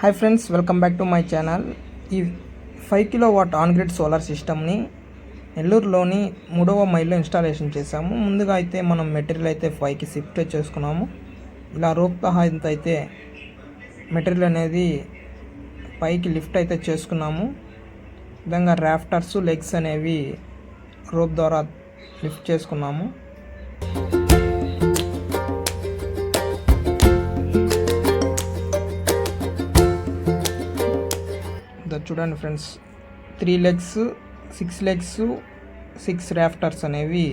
Hi friends welcome back to my channel ఈ five kilo watt on grid solar సిస్టమ్ని నెల్లూరులోని మూడవ మైల్లో installation చేశాము. ముందుగా అయితే మనం మెటీరియల్ అయితే ఫైవ్కి షిఫ్ట్ చేసుకున్నాము. ఇలా రోప్ సహాయంతో అయితే మెటీరియల్ అనేది పైకి లిఫ్ట్ అయితే చేసుకున్నాము. విధంగా రాఫ్టర్స్ లెగ్స్ అనేవి రోప్ ద్వారా లిఫ్ట్ చేసుకున్నాము. ఇదో చూడండి friends. Three legs six legs six rafters అనేవి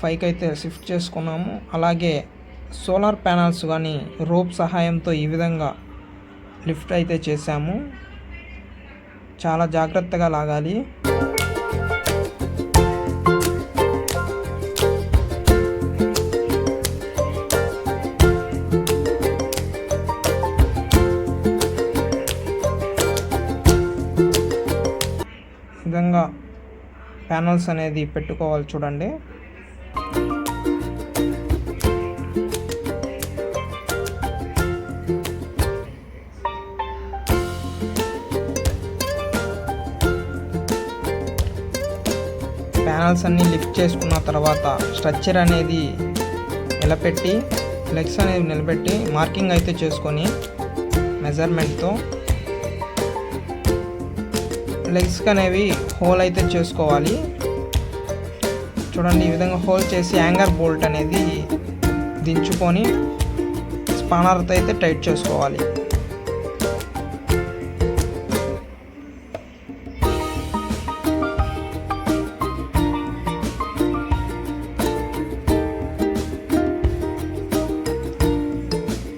ఫైవ్కి అయితే షిఫ్ట్ చేసుకున్నాము. అలాగే సోలార్ ప్యానల్స్ కానీ రోప్ సహాయంతో ఈ విధంగా లిఫ్ట్ అయితే చేశాము. చాలా జాగ్రత్తగా లాగాలి. విధంగా ప్యానల్స్ అనేది పెట్టుకోవాలి చూడండి. ప్యానల్స్ అన్నీ లిఫ్ట్ చేసుకున్న తర్వాత స్ట్రక్చర్ అనేది నిలబెట్టి లెగ్స్ అనేది నిలబెట్టి మార్కింగ్ అయితే చేసుకొని మెజర్మెంట్తో లెగ్స్కి అనేవి హోల్ అయితే చేసుకోవాలి. చూడండి ఈ విధంగా హోల్ చేసి యాంగర్ బోల్ట్ అనేది దించుకొని స్పానర్తో అయితే టైట్ చేసుకోవాలి.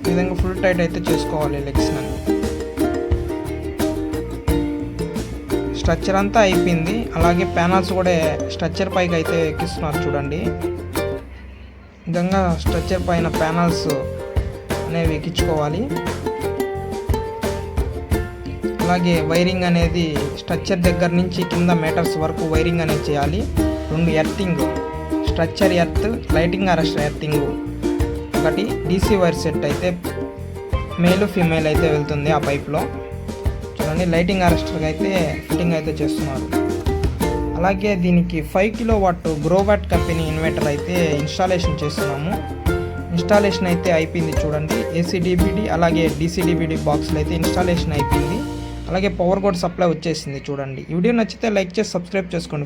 ఈ విధంగా ఫుల్ టైట్ అయితే చేసుకోవాలి లెగ్స్ అని స్ట్రక్చర్ అంతా అయిపోయింది. అలాగే ప్యానల్స్ కూడా స్ట్రక్చర్ పైకి అయితే ఎక్కిస్తున్నారు చూడండి. నిజంగా విధంగా స్ట్రక్చర్ పైన ప్యానల్స్ అనేవి ఎక్కించుకోవాలి. అలాగే వైరింగ్ అనేది స్ట్రక్చర్ దగ్గర నుంచి కింద మీటర్స్ వరకు వైరింగ్ అనేది చేయాలి. రెండు earthing structure earth lighting arrest earthing ఒకటి. డీసీ వైర్ సెట్ అయితే మేలు ఫీమేల్ అయితే వెళ్తుంది ఆ పైప్లో. చూడండి లైటింగ్ అరెస్టర్కి అయితే ఫిట్టింగ్ అయితే చేస్తున్నారు. అలాగే దీనికి five kilo watt Growatt company inverter అయితే ఇన్స్టాలేషన్ చేస్తున్నాము. ఇన్స్టాలేషన్ అయితే అయిపోయింది చూడండి. ఏసీడీబీడి అలాగే డీసీడీబీడి బాక్స్లో అయితే ఇన్స్టాలేషన్ అయిపోయింది. అలాగే పవర్ కూడా సప్లై వచ్చేసింది చూడండి. వీడియో నచ్చితే లైక్ చేసి సబ్స్క్రైబ్ చేసుకోండి.